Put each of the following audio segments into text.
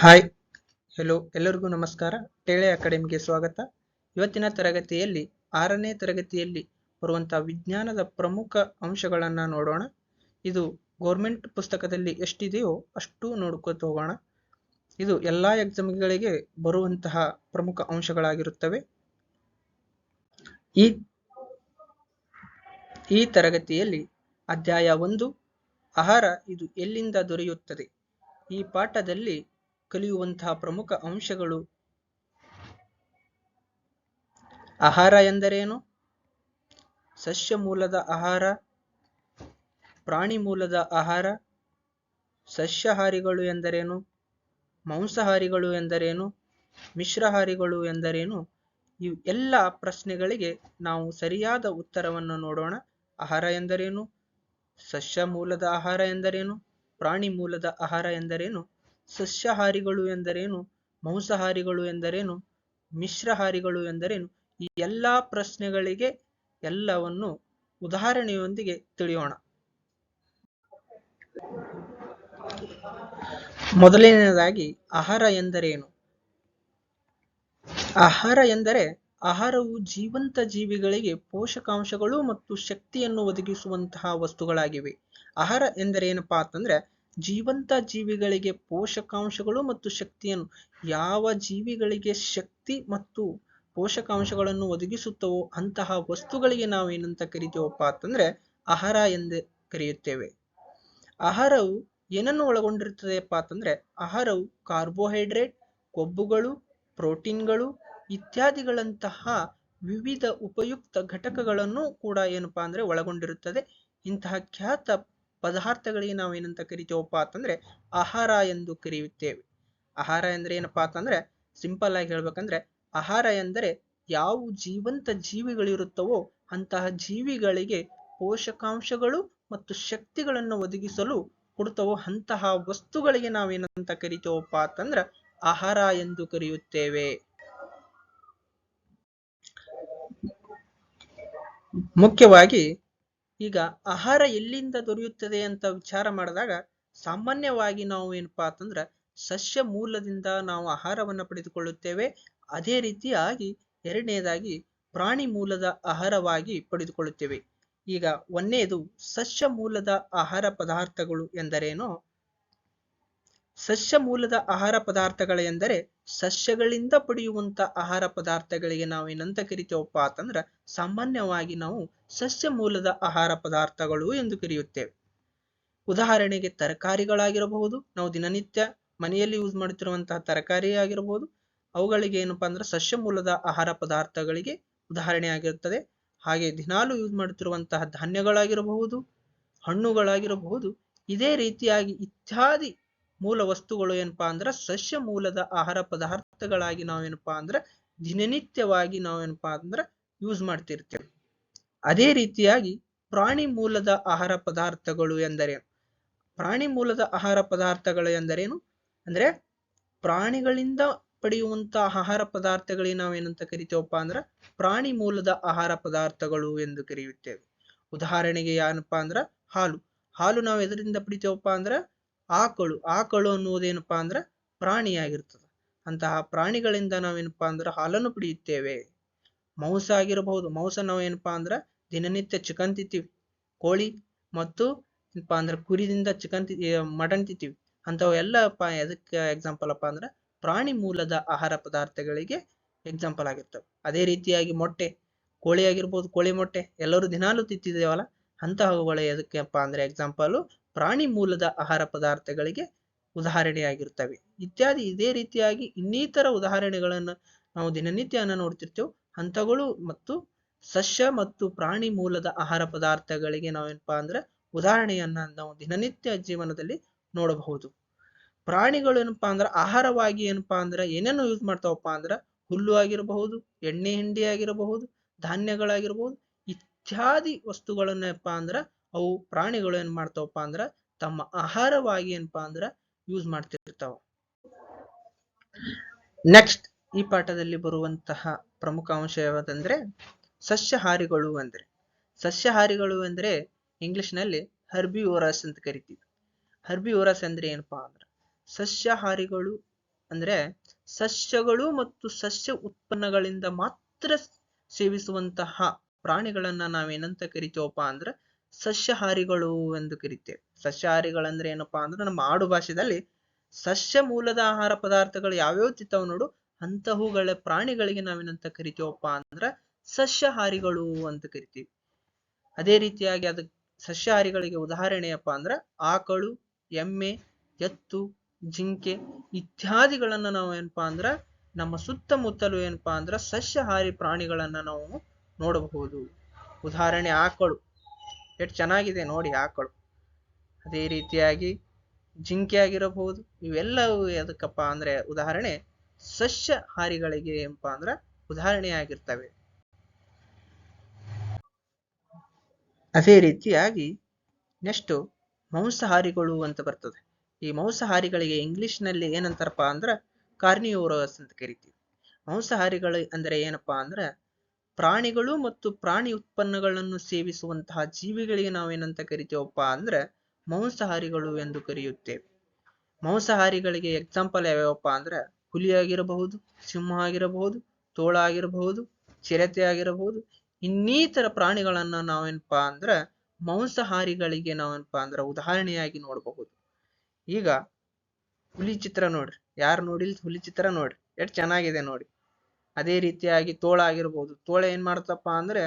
Hi hello ಎಲ್ಲರಿಗೂ ನಮಸ್ಕಾರ. ಟೇಳೆ ಅಕಾಡೆಮಿಗೆ ಸ್ವಾಗತ. ಇವತ್ತಿನ ತರಗತಿಯಲ್ಲಿ, ಆರನೇ ತರಗತಿಯಲ್ಲಿ ಬರುವಂಥ ವಿಜ್ಞಾನದ ಪ್ರಮುಖ ಅಂಶಗಳನ್ನು ನೋಡೋಣ. ಇದು ಗೌರ್ಮೆಂಟ್ ಪುಸ್ತಕದಲ್ಲಿ ಎಷ್ಟಿದೆಯೋ ಅಷ್ಟು ನೋಡ್ಕೊತ ಹೋಗೋಣ. ಇದು ಎಲ್ಲಾ ಎಕ್ಸಾಮ್ಗಳಿಗೆ ಬರುವಂತಹ ಪ್ರಮುಖ ಅಂಶಗಳಾಗಿರುತ್ತವೆ. ಈ ಈ ತರಗತಿಯಲ್ಲಿ ಅಧ್ಯಾಯ ಒಂದು, ಆಹಾರ ಇದು ಎಲ್ಲಿಂದ ದೊರೆಯುತ್ತದೆ? ಈ ಪಾಠದಲ್ಲಿ ಕಲಿಯುವಂತಹ ಪ್ರಮುಖ ಅಂಶಗಳು. ಆಹಾರ ಎಂದರೇನು? ಸಸ್ಯ ಮೂಲದ ಆಹಾರ, ಪ್ರಾಣಿ ಮೂಲದ ಆಹಾರ, ಸಸ್ಯಾಹಾರಿಗಳು ಎಂದರೇನು? ಮಾಂಸಾಹಾರಿಗಳು ಎಂದರೇನು? ಮಿಶ್ರಹಾರಿಗಳು ಎಂದರೇನು? ಇವು ಎಲ್ಲ ಪ್ರಶ್ನೆಗಳಿಗೆ ನಾವು ಸರಿಯಾದ ಉತ್ತರವನ್ನು ನೋಡೋಣ. ಆಹಾರ ಎಂದರೇನು? ಸಸ್ಯ ಮೂಲದ ಆಹಾರ ಎಂದರೇನು? ಪ್ರಾಣಿ ಮೂಲದ ಆಹಾರ ಎಂದರೇನು? ಸಸ್ಯಾಹಾರಿಗಳು ಎಂದರೇನು? ಮಾಂಸಾಹಾರಿಗಳು ಎಂದರೇನು? ಮಿಶ್ರಹಾರಿಗಳು ಎಂದರೇನು? ಈ ಎಲ್ಲಾ ಪ್ರಶ್ನೆಗಳಿಗೆ ಎಲ್ಲವನ್ನು ಉದಾಹರಣೆಯೊಂದಿಗೆ ತಿಳಿಯೋಣ. ಮೊದಲನೆಯದಾಗಿ ಆಹಾರ ಎಂದರೇನು? ಆಹಾರ ಎಂದರೆ ಆಹಾರವು ಜೀವಂತ ಜೀವಿಗಳಿಗೆ ಪೋಷಕಾಂಶಗಳು ಮತ್ತು ಶಕ್ತಿಯನ್ನು ಒದಗಿಸುವಂತಹ ವಸ್ತುಗಳಾಗಿವೆ. ಆಹಾರ ಎಂದರೆ ಏನಪ್ಪಾ ಅಂತಂದ್ರೆ ಜೀವಂತ ಜೀವಿಗಳಿಗೆ ಪೋಷಕಾಂಶಗಳು ಮತ್ತು ಶಕ್ತಿಯನ್ನು ಯಾವ ಜೀವಿಗಳಿಗೆ ಶಕ್ತಿ ಮತ್ತು ಪೋಷಕಾಂಶಗಳನ್ನು ಒದಗಿಸುತ್ತವೋ ಅಂತಹ ವಸ್ತುಗಳಿಗೆ ನಾವು ಏನಂತ ಕರಿತೇವಪ್ಪ ಅಂತಂದ್ರೆ ಆಹಾರ ಎಂದು ಕರೆಯುತ್ತೇವೆ. ಆಹಾರವು ಏನನ್ನು ಒಳಗೊಂಡಿರುತ್ತದೆಯಪ್ಪ ಅಂತಂದ್ರೆ ಆಹಾರವು ಕಾರ್ಬೋಹೈಡ್ರೇಟ್, ಕೊಬ್ಬುಗಳು, ಪ್ರೋಟೀನ್ಗಳು ಇತ್ಯಾದಿಗಳಂತಹ ವಿವಿಧ ಉಪಯುಕ್ತ ಘಟಕಗಳನ್ನು ಕೂಡ ಏನಪ್ಪಾ ಅಂದ್ರೆ ಒಳಗೊಂಡಿರುತ್ತದೆ. ಇಂತಹ ಖ್ಯಾತ ಪದಾರ್ಥಗಳಿಗೆ ನಾವು ಏನಂತ ಕರಿತೇವಪ್ಪ ಅಂತಂದ್ರೆ ಆಹಾರ ಎಂದು ಕರೆಯುತ್ತೇವೆ. ಆಹಾರ ಎಂದ್ರೆ ಏನಪ್ಪಾ ಅಂತಂದ್ರೆ ಸಿಂಪಲ್ ಆಗಿ ಹೇಳ್ಬೇಕಂದ್ರೆ ಆಹಾರ ಎಂದರೆ ಯಾವ ಜೀವಂತ ಜೀವಿಗಳಿರುತ್ತವೋ ಅಂತಹ ಜೀವಿಗಳಿಗೆ ಪೋಷಕಾಂಶಗಳು ಮತ್ತು ಶಕ್ತಿಗಳನ್ನು ಒದಗಿಸಲು ಕೊಡ್ತವೋ ಅಂತಹ ವಸ್ತುಗಳಿಗೆ ನಾವೇನಂತ ಕರಿತೇವಪ್ಪ ಅಂತಂದ್ರೆ ಆಹಾರ ಎಂದು ಕರೆಯುತ್ತೇವೆ. ಮುಖ್ಯವಾಗಿ ಈಗ ಆಹಾರ ಎಲ್ಲಿಂದ ದೊರೆಯುತ್ತದೆ ಅಂತ ವಿಚಾರ ಮಾಡಿದಾಗ, ಸಾಮಾನ್ಯವಾಗಿ ನಾವು ಏನಪ್ಪಾ ಅಂತಂದ್ರ ಸಸ್ಯ ಮೂಲದಿಂದ ನಾವು ಆಹಾರವನ್ನು ಪಡೆದುಕೊಳ್ಳುತ್ತೇವೆ. ಅದೇ ರೀತಿಯಾಗಿ ಎರಡನೇದಾಗಿ ಪ್ರಾಣಿ ಮೂಲದ ಆಹಾರವಾಗಿ ಪಡೆದುಕೊಳ್ಳುತ್ತೇವೆ. ಈಗ ಒಂದನೇದು ಸಸ್ಯ ಮೂಲದ ಆಹಾರ ಪದಾರ್ಥಗಳು ಎಂದರೇನು? ಸಸ್ಯ ಮೂಲದ ಆಹಾರ ಪದಾರ್ಥಗಳು ಎಂದರೆ ಸಸ್ಯಗಳಿಂದ ಪಡೆಯುವಂತ ಆಹಾರ ಪದಾರ್ಥಗಳಿಗೆ ನಾವೇನಂತ ಕರಿತೇವಪ್ಪ ಅಂತಂದ್ರ ಸಾಮಾನ್ಯವಾಗಿ ನಾವು ಸಸ್ಯ ಮೂಲದ ಆಹಾರ ಪದಾರ್ಥಗಳು ಎಂದು ಕರೆಯುತ್ತೇವೆ. ಉದಾಹರಣೆಗೆ ತರಕಾರಿಗಳಾಗಿರಬಹುದು, ನಾವು ದಿನನಿತ್ಯ ಮನೆಯಲ್ಲಿ ಯೂಸ್ ಮಾಡುತ್ತಿರುವಂತಹ ತರಕಾರಿ ಆಗಿರಬಹುದು, ಅವುಗಳಿಗೆ ಏನಪ್ಪಾ ಅಂದ್ರೆ ಸಸ್ಯ ಮೂಲದ ಆಹಾರ ಪದಾರ್ಥಗಳಿಗೆ ಉದಾಹರಣೆ ಆಗಿರುತ್ತದೆ. ಹಾಗೆ ದಿನಾಲು ಯೂಸ್ ಮಾಡುತ್ತಿರುವಂತಹ ಧಾನ್ಯಗಳಾಗಿರಬಹುದು, ಹಣ್ಣುಗಳಾಗಿರಬಹುದು, ಇದೇ ರೀತಿಯಾಗಿ ಇತ್ಯಾದಿ ಮೂಲ ವಸ್ತುಗಳು ಏನಪ್ಪಾ ಅಂದ್ರೆ ಸಸ್ಯ ಮೂಲದ ಆಹಾರ ಪದಾರ್ಥಗಳಾಗಿ ನಾವೇನಪ್ಪಾ ಅಂದ್ರೆ ದಿನನಿತ್ಯವಾಗಿ ನಾವೇನಪ್ಪಾ ಅಂದ್ರೆ ಯೂಸ್ ಮಾಡ್ತಿರ್ತೇವೆ. ಅದೇ ರೀತಿಯಾಗಿ ಪ್ರಾಣಿ ಮೂಲದ ಆಹಾರ ಪದಾರ್ಥಗಳು ಎಂದರೇನು ಪ್ರಾಣಿ ಮೂಲದ ಆಹಾರ ಪದಾರ್ಥಗಳು ಎಂದರೇನು ಅಂದ್ರೆ ಪ್ರಾಣಿಗಳಿಂದ ಪಡೆಯುವಂತ ಆಹಾರ ಪದಾರ್ಥಗಳಿಗೆ ನಾವೇನಂತ ಕರಿತೇವಪ್ಪ ಅಂದ್ರೆ ಪ್ರಾಣಿ ಮೂಲದ ಆಹಾರ ಪದಾರ್ಥಗಳು ಎಂದು ಕರೆಯುತ್ತೇವೆ. ಉದಾಹರಣೆಗೆ ಏನಪ್ಪಾ ಅಂದ್ರ ಹಾಲು. ಹಾಲು ನಾವು ಎದರಿಂದ ಪಡಿತೇವಪ್ಪ ಅಂದ್ರ ಆಕಳು ಆಕಳು ಅನ್ನುವುದೇನಪ್ಪ ಅಂದ್ರ ಪ್ರಾಣಿಯಾಗಿರ್ತದೆ. ಅಂತಹ ಪ್ರಾಣಿಗಳಿಂದ ನಾವೇನಪ್ಪ ಅಂದ್ರ ಹಾಲನ್ನು ಪಡೆಯುತ್ತೇವೆ. ಮಾಂಸ ಆಗಿರಬಹುದು. ಮಾಂಸ ನಾವೇನಪ್ಪ ಅಂದ್ರ ದಿನನಿತ್ಯ ಚಿಕನ್ ತಿಂತೀವಿ, ಕೋಳಿ ಮತ್ತು ಏನಪ್ಪಾ ಅಂದ್ರ ಕುರಿದಿಂದ ಚಿಕನ್ ತಿ ಮಟನ್ ತಿಂತೀವಿ. ಅಂಥವು ಎಲ್ಲಪ್ಪ ಎದಕ್ಕೆ ಎಕ್ಸಾಂಪಲ್ ಅಪ್ಪ ಅಂದ್ರ ಪ್ರಾಣಿ ಮೂಲದ ಆಹಾರ ಪದಾರ್ಥಗಳಿಗೆ ಎಕ್ಸಾಂಪಲ್ ಆಗಿರ್ತವೆ. ಅದೇ ರೀತಿಯಾಗಿ ಮೊಟ್ಟೆ, ಕೋಳಿ ಆಗಿರ್ಬೋದು, ಕೋಳಿ ಮೊಟ್ಟೆ ಎಲ್ಲರೂ ದಿನಾಲು ತಿಂತಿದ್ದೇವಲ್ಲ ಅಂತಹವುಗಳು ಎದಕ್ಕೆಪ್ಪ ಅಂದ್ರೆ ಎಕ್ಸಾಂಪಲ್ ಪ್ರಾಣಿ ಮೂಲದ ಆಹಾರ ಪದಾರ್ಥಗಳಿಗೆ ಉದಾಹರಣೆಯಾಗಿರ್ತವೆ ಇತ್ಯಾದಿ ಇದೇ ರೀತಿಯಾಗಿ ಇನ್ನಿತರ ಉದಾಹರಣೆಗಳನ್ನು ನಾವು ದಿನನಿತ್ಯನ ನೋಡ್ತಿರ್ತೇವೆ. ಹಂತಗಳು ಮತ್ತು ಸಸ್ಯ ಮತ್ತು ಪ್ರಾಣಿ ಮೂಲದ ಆಹಾರ ಪದಾರ್ಥಗಳಿಗೆ ನಾವೇನಪ್ಪಾ ಅಂದ್ರೆ ಉದಾಹರಣೆಯನ್ನ ನಾವು ದಿನನಿತ್ಯ ಜೀವನದಲ್ಲಿ ನೋಡಬಹುದು. ಪ್ರಾಣಿಗಳು ಏನಪ್ಪಾ ಅಂದ್ರ ಆಹಾರವಾಗಿ ಏನಪ್ಪಾ ಅಂದ್ರ ಏನೇನು ಯೂಸ್ ಮಾಡ್ತಾವಪ್ಪ ಅಂದ್ರ ಹುಲ್ಲು ಆಗಿರಬಹುದು, ಎಣ್ಣೆ ಹಿಂಡಿ ಆಗಿರಬಹುದು, ಧಾನ್ಯಗಳಾಗಿರಬಹುದು, ಇತ್ಯಾದಿ ವಸ್ತುಗಳನ್ನಪ್ಪ ಅಂದ್ರ ಅವು ಪ್ರಾಣಿಗಳು ಏನ್ ಮಾಡ್ತಾವಪ್ಪ ಅಂದ್ರ ತಮ್ಮ ಆಹಾರವಾಗಿ ಏನಪ್ಪಾ ಅಂದ್ರ ಯೂಸ್ ಮಾಡ್ತಿರ್ತಾವ. ನೆಕ್ಸ್ಟ್ ಈ ಪಾಠದಲ್ಲಿ ಬರುವಂತಹ ಪ್ರಮುಖ ಅಂಶ ಯಾವುದಂದ್ರೆ ಸಸ್ಯಹಾರಿಗಳು ಅಂದ್ರೆ. ಸಸ್ಯಹಾರಿಗಳು ಅಂದ್ರೆ ಇಂಗ್ಲಿಷ್ನಲ್ಲಿ ಹರ್ಬಿ ಓರಸ್ ಅಂತ ಕರಿತೀವಿ. ಹರ್ಬಿ ಓರಸ್ ಅಂದ್ರೆ ಏನಪ್ಪಾ ಅಂದ್ರ ಸಸ್ಯಹಾರಿಗಳು ಅಂದ್ರೆ ಸಸ್ಯಗಳು ಮತ್ತು ಸಸ್ಯ ಉತ್ಪನ್ನಗಳಿಂದ ಮಾತ್ರ ಸೇವಿಸುವಂತಹ ಪ್ರಾಣಿಗಳನ್ನ ನಾವೇನಂತ ಕರಿತೀವಪ್ಪ ಅಂದ್ರೆ ಸಸ್ಯಾಹಾರಿಗಳು ಎಂದು ಕರಿತೇವೆ. ಸಸ್ಯಾಹಾರಿಗಳಂದ್ರೆ ಏನಪ್ಪಾ ಅಂದ್ರೆ ನಮ್ಮ ಆಡು ಭಾಷೆದಲ್ಲಿ ಸಸ್ಯ ಮೂಲದ ಆಹಾರ ಪದಾರ್ಥಗಳು ಯಾವ್ಯಾವ ತಿಂತಾವ್ ನೋಡು, ಅಂತಹುಗಳ ಪ್ರಾಣಿಗಳಿಗೆ ನಾವೇನಂತ ಕರಿತೀವಪ್ಪ ಅಂದ್ರ ಸಸ್ಯಾಹಾರಿಗಳು ಅಂತ ಕರಿತೀವಿ. ಅದೇ ರೀತಿಯಾಗಿ ಅದ ಸಸ್ಯಾಹಾರಿಗಳಿಗೆ ಉದಾಹರಣೆಯಪ್ಪ ಅಂದ್ರ ಆಕಳು, ಎಮ್ಮೆ, ಎತ್ತು, ಜಿಂಕೆ ಇತ್ಯಾದಿಗಳನ್ನ ನಾವು ಏನಪ್ಪಾ ಅಂದ್ರ ನಮ್ಮ ಸುತ್ತಮುತ್ತಲು ಏನಪ್ಪಾ ಅಂದ್ರ ಸಸ್ಯಹಾರಿ ಪ್ರಾಣಿಗಳನ್ನ ನಾವು ನೋಡಬಹುದು. ಉದಾಹರಣೆ ಆಕಳು. ಎಷ್ಟು ಚೆನ್ನಾಗಿದೆ ನೋಡಿ ಆಕಳು ಅದೇ ರೀತಿಯಾಗಿ ಜಿಂಕೆ ಆಗಿರಬಹುದು ಇವೆಲ್ಲವೂ ಎದಕ್ಕಪ್ಪ ಅಂದ್ರೆ ಉದಾಹರಣೆ ಸಸ್ಯಹಾರಿಗಳಿಗೆ ಏನಪ್ಪಾ ಅಂದ್ರ ಉದಾಹರಣೆಯಾಗಿರ್ತವೆ. ಅದೇ ರೀತಿಯಾಗಿ ನೆಕ್ಸ್ಟ್ ಮಾಂಸಹಾರಿಗಳು ಅಂತ ಬರ್ತದೆ. ಈ ಮಾಂಸಹಾರಿಗಳಿಗೆ ಇಂಗ್ಲಿಷ್ನಲ್ಲಿ ಏನಂತಾರಪ್ಪ ಅಂದ್ರ ಕಾರ್ನಿಯೋರಸ್ ಅಂತ ಕರಿತೀವಿ. ಮಾಂಸಹಾರಿಗಳು ಅಂದ್ರೆ ಏನಪ್ಪಾ ಅಂದ್ರ ಪ್ರಾಣಿಗಳು ಮತ್ತು ಪ್ರಾಣಿ ಉತ್ಪನ್ನಗಳನ್ನು ಸೇವಿಸುವಂತಹ ಜೀವಿಗಳಿಗೆ ನಾವೇನಂತ ಕರಿತೀವಪ್ಪ ಅಂದ್ರೆ ಮಾಂಸಾಹಾರಿಗಳು ಎಂದು ಕರೆಯುತ್ತೇವೆ. ಮಾಂಸಾಹಾರಿಗಳಿಗೆ ಎಕ್ಸಾಂಪಲ್ ಯಾವ್ಯಾವಪ್ಪ ಅಂದ್ರೆ ಹುಲಿ ಆಗಿರಬಹುದು, ಸಿಂಹ ಆಗಿರಬಹುದು, ತೋಳ ಆಗಿರಬಹುದು, ಚಿರತೆ ಆಗಿರಬಹುದು, ಇನ್ನಿತರ ಪ್ರಾಣಿಗಳನ್ನ ನಾವೇನಪ್ಪಾ ಅಂದ್ರೆ ಮಾಂಸಾಹಾರಿಗಳಿಗೆ ನಾವೇನಪ್ಪಾ ಅಂದ್ರೆ ಉದಾಹರಣೆಯಾಗಿ ನೋಡಬಹುದು. ಈಗ ಹುಲಿ ಚಿತ್ರ ನೋಡ್ರಿ. ಯಾರು ನೋಡಿಲ್ ಹುಲಿ ಚಿತ್ರ ನೋಡ್ರಿ. ಎಷ್ಟು ಚೆನ್ನಾಗಿದೆ ನೋಡಿ. ಅದೇ ರೀತಿಯಾಗಿ ತೋಳ ಆಗಿರ್ಬೋದು ತೋಳ ಏನ್ ಮಾಡ್ತಪ್ಪ ಅಂದ್ರೆ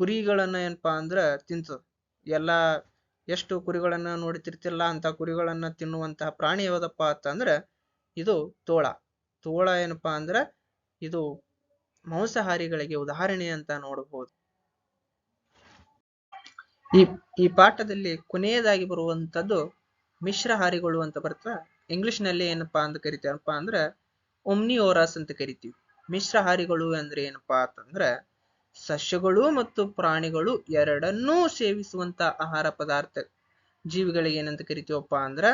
ಕುರಿಗಳನ್ನ ಏನಪ್ಪಾ ಅಂದ್ರ ತಿಂತದ. ಎಲ್ಲಾ ಎಷ್ಟು ಕುರಿಗಳನ್ನ ನೋಡ್ತಿರ್ತಿಲ್ಲ ಅಂತ ಕುರಿಗಳನ್ನ ತಿನ್ನುವಂತಹ ಪ್ರಾಣಿ ಯಾವ್ದಪ್ಪ ಅಂತಂದ್ರ ಇದು ತೋಳ. ತೋಳ ಏನಪ್ಪಾ ಅಂದ್ರ ಇದು ಮಾಂಸಾಹಾರಿಗಳಿಗೆ ಉದಾಹರಣೆ ಅಂತ ನೋಡಬಹುದು ಈ ಈ ಪಾಠದಲ್ಲಿ ಕೊನೆಯದಾಗಿ ಬರುವಂತದ್ದು ಮಿಶ್ರಹಾರಿಗಳು ಅಂತ ಬರ್ತಾ. ಇಂಗ್ಲಿಷ್ನಲ್ಲಿ ಏನಪ್ಪಾ ಅಂತ ಕರಿತೀವಪ್ಪ ಅಂದ್ರ ಒಮ್ನಿಯೋರಸ್ ಅಂತ ಕರಿತೀವಿ. ಮಿಶ್ರಹಾರಿಗಳು ಅಂದ್ರೆ ಏನಪ್ಪಾ ಅಂತಂದ್ರ ಸಸ್ಯಗಳು ಮತ್ತು ಪ್ರಾಣಿಗಳು ಎರಡನ್ನೂ ಸೇವಿಸುವಂತ ಆಹಾರ ಪದಾರ್ಥ. ಜೀವಿಗಳಿಗೆ ಏನಂತ ಕರಿತೀವಪ್ಪ ಅಂದ್ರ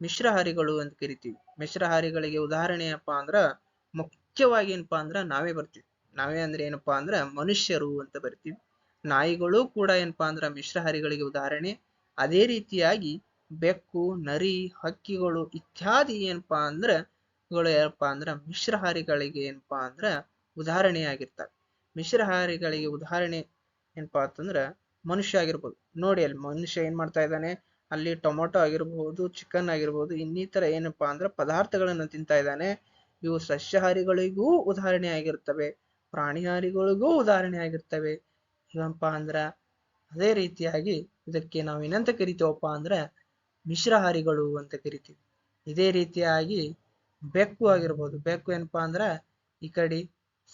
ಮಿಶ್ರಹಾರಿಗಳು ಅಂತ ಕರಿತೀವಿ. ಮಿಶ್ರಹಾರಿಗಳಿಗೆ ಉದಾಹರಣೆ ಏನಪ್ಪಾ ಅಂದ್ರ ಮುಖ್ಯವಾಗಿ ಏನಪ್ಪಾ ಅಂದ್ರ ನಾವೇ ಬರ್ತೀವಿ. ನಾವೇ ಅಂದ್ರೆ ಏನಪ್ಪಾ ಅಂದ್ರ ಮನುಷ್ಯರು ಅಂತ ಬರ್ತೀವಿ. ನಾಯಿಗಳು ಕೂಡ ಏನಪ್ಪಾ ಅಂದ್ರ ಮಿಶ್ರಹಾರಿಗಳಿಗೆ ಉದಾಹರಣೆ. ಅದೇ ರೀತಿಯಾಗಿ ಬೆಕ್ಕು, ನರಿ, ಹಕ್ಕಿಗಳು ಇತ್ಯಾದಿ ಏನಪ್ಪಾ ಅಂದ್ರ ಗಳು ಏನಪ್ಪಾ ಅಂದ್ರ ಮಿಶ್ರಹಾರಿಗಳಿಗೆ ಏನಪ್ಪಾ ಅಂದ್ರ ಉದಾಹರಣೆಯಾಗಿರ್ತವೆ. ಮಿಶ್ರಹಾರಿಗಳಿಗೆ ಉದಾಹರಣೆ ಏನಪ್ಪಾ ಅಂತಂದ್ರ ಮನುಷ್ಯ ಆಗಿರ್ಬೋದು. ನೋಡಿ ಅಲ್ಲಿ ಮನುಷ್ಯ ಏನ್ ಮಾಡ್ತಾ ಇದ್ದಾನೆ? ಅಲ್ಲಿ ಟೊಮೊಟೊ ಆಗಿರ್ಬಹುದು ಚಿಕನ್ ಆಗಿರ್ಬಹುದು ಇನ್ನಿತರ ಏನಪ್ಪಾ ಅಂದ್ರ ಪದಾರ್ಥಗಳನ್ನ ತಿಂತಾ ಇದ್ದಾನೆ. ಇವು ಸಸ್ಯಹಾರಿಗಳಿಗೂ ಉದಾಹರಣೆ ಆಗಿರ್ತವೆ ಪ್ರಾಣಿಹಾರಿಗಳಿಗೂ ಉದಾಹರಣೆ ಆಗಿರ್ತವೆ ಏನಪ್ಪಾ ಅಂದ್ರ ಅದೇ ರೀತಿಯಾಗಿ ಇದಕ್ಕೆ ನಾವು ಏನಂತ ಕರಿತೀವಪ್ಪ ಅಂದ್ರ ಮಿಶ್ರಹಾರಿಗಳು ಅಂತ ಕರಿತೀವಿ. ಇದೇ ರೀತಿಯಾಗಿ ಬೆಕ್ಕು ಆಗಿರ್ಬೋದು. ಬೆಕ್ಕು ಏನಪ್ಪಾ ಅಂದ್ರ ಈ ಕಡೆ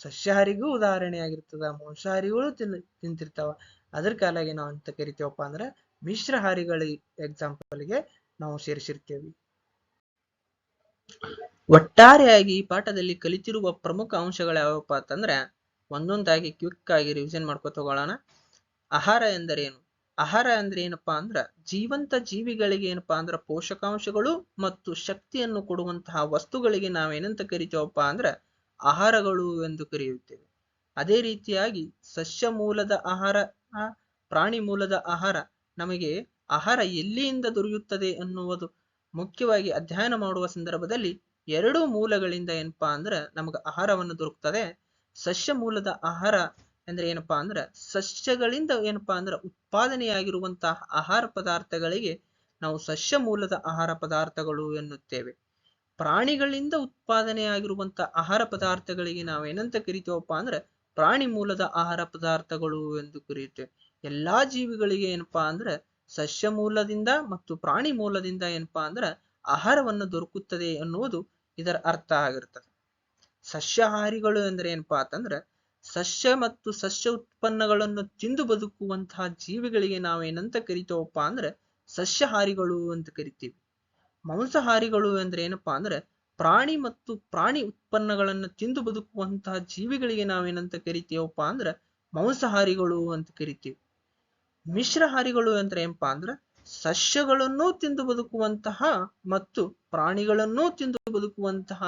ಸಸ್ಯಾಹಾರಿಗೂ ಉದಾಹರಣೆ ಆಗಿರ್ತದ ಮಾಂಸಾಹಾರಿಗಳು ತಿನ್, ತಿಂತಿರ್ತಾವ. ಅದ್ರ ಕಾಲಾಗಿ ನಾವು ಅಂತ ಕರಿತೀವಪ್ಪ ಅಂದ್ರ ಮಿಶ್ರಹಾರಿಗಳ ಎಕ್ಸಾಂಪಲ್ಗೆ ನಾವು ಸೇರಿಸಿರ್ತೇವೆ. ಒಟ್ಟಾರೆಯಾಗಿ ಈ ಪಾಠದಲ್ಲಿ ಕಲಿತಿರುವ ಪ್ರಮುಖ ಅಂಶಗಳು ಯಾವಪ್ಪ ಅಂತಂದ್ರೆ ಒಂದೊಂದಾಗಿ ಕ್ವಿಕ್ ಆಗಿ ರಿವಿಷನ್ ಮಾಡ್ಕೊತ ಹೋಗೋಣ. ಆಹಾರ ಎಂದರೇನು? ಆಹಾರ ಅಂದ್ರೆ ಏನಪ್ಪಾ ಅಂದ್ರ ಜೀವಂತ ಜೀವಿಗಳಿಗೆ ಏನಪ್ಪಾ ಅಂದ್ರ ಪೋಷಕಾಂಶಗಳು ಮತ್ತು ಶಕ್ತಿಯನ್ನು ಕೊಡುವಂತಹ ವಸ್ತುಗಳಿಗೆ ನಾವೇನಂತ ಕರಿತೇವಪ್ಪ ಅಂದ್ರ ಆಹಾರಗಳು ಎಂದು ಕರೆಯುತ್ತೇವೆ. ಅದೇ ರೀತಿಯಾಗಿ ಸಸ್ಯ ಮೂಲದ ಆಹಾರ ಪ್ರಾಣಿ ಮೂಲದ ಆಹಾರ ನಮಗೆ ಆಹಾರ ಎಲ್ಲಿಯಿಂದ ದೊರೆಯುತ್ತದೆ ಅನ್ನುವುದು ಮುಖ್ಯವಾಗಿ ಅಧ್ಯಯನ ಮಾಡುವ ಸಂದರ್ಭದಲ್ಲಿ ಎರಡು ಮೂಲಗಳಿಂದ ಏನಪ್ಪಾ ಅಂದ್ರ ನಮಗೆ ಆಹಾರವನ್ನು ದೊರಕುತ್ತದೆ. ಸಸ್ಯ ಮೂಲದ ಆಹಾರ ಅಂದ್ರೆ ಏನಪ್ಪಾ ಅಂದ್ರ ಸಸ್ಯಗಳಿಂದ ಏನಪ್ಪಾ ಅಂದ್ರ ಉತ್ಪಾದನೆಯಾಗಿರುವಂತಹ ಆಹಾರ ಪದಾರ್ಥಗಳಿಗೆ ನಾವು ಸಸ್ಯ ಮೂಲದ ಆಹಾರ ಪದಾರ್ಥಗಳು ಎನ್ನುತ್ತೇವೆ. ಪ್ರಾಣಿಗಳಿಂದ ಉತ್ಪಾದನೆಯಾಗಿರುವಂತಹ ಆಹಾರ ಪದಾರ್ಥಗಳಿಗೆ ನಾವು ಏನಂತ ಕರಿತೀವಪ್ಪ ಅಂದ್ರೆ ಪ್ರಾಣಿ ಮೂಲದ ಆಹಾರ ಪದಾರ್ಥಗಳು ಎಂದು ಕರೆಯುತ್ತೇವೆ. ಎಲ್ಲಾ ಜೀವಿಗಳಿಗೆ ಏನಪ್ಪಾ ಅಂದ್ರೆ ಸಸ್ಯ ಮೂಲದಿಂದ ಮತ್ತು ಪ್ರಾಣಿ ಮೂಲದಿಂದ ಏನಪ್ಪಾ ಅಂದ್ರ ಆಹಾರವನ್ನು ದೊರಕುತ್ತದೆ ಎನ್ನುವುದು ಇದರ ಅರ್ಥ ಆಗಿರ್ತದೆ. ಸಸ್ಯಾಹಾರಿಗಳು ಅಂದ್ರೆ ಏನಪ್ಪಾ ಅಂತಂದ್ರೆ ಸಸ್ಯ ಮತ್ತು ಸಸ್ಯ ಉತ್ಪನ್ನಗಳನ್ನು ತಿಂದು ಬದುಕುವಂತಹ ಜೀವಿಗಳಿಗೆ ನಾವೇನಂತ ಕರಿತೇವಪ್ಪ ಅಂದ್ರೆ ಸಸ್ಯಹಾರಿಗಳು ಅಂತ ಕರಿತೀವಿ. ಮಾಂಸಹಾರಿಗಳು ಅಂದ್ರೆ ಏನಪ್ಪಾ ಅಂದ್ರೆ ಪ್ರಾಣಿ ಮತ್ತು ಪ್ರಾಣಿ ಉತ್ಪನ್ನಗಳನ್ನು ತಿಂದು ಬದುಕುವಂತಹ ಜೀವಿಗಳಿಗೆ ನಾವೇನಂತ ಕರಿತೀವಪ್ಪ ಅಂದ್ರೆ ಮಾಂಸಹಾರಿಗಳು ಅಂತ ಕರಿತೀವಿ. ಮಿಶ್ರಹಾರಿಗಳು ಅಂದ್ರೆ ಏನಪ್ಪಾ ಅಂದ್ರೆ ಸಸ್ಯಗಳನ್ನು ತಿಂದು ಬದುಕುವಂತಹ ಮತ್ತು ಪ್ರಾಣಿಗಳನ್ನೂ ತಿಂದು ಬದುಕುವಂತಹ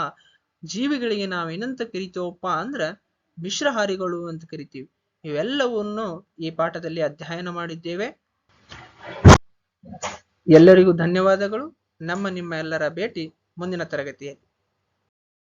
ಜೀವಿಗಳಿಗೆ ನಾವೇನಂತ ಕರಿತೀವಪ್ಪ ಅಂದ್ರ ಮಿಶ್ರಹಾರಿಗಳು ಅಂತ ಕರಿತೀವಿ. ಇವೆಲ್ಲವನ್ನು ಈ ಪಾಠದಲ್ಲಿ ಅಧ್ಯಯನ ಮಾಡಿದ್ದೇವೆ. ಎಲ್ಲರಿಗೂ ಧನ್ಯವಾದಗಳು. ನಮ್ಮ ನಿಮ್ಮ ಎಲ್ಲರ ಭೇಟಿ ಮುಂದಿನ ತರಗತಿಯಲ್ಲಿ.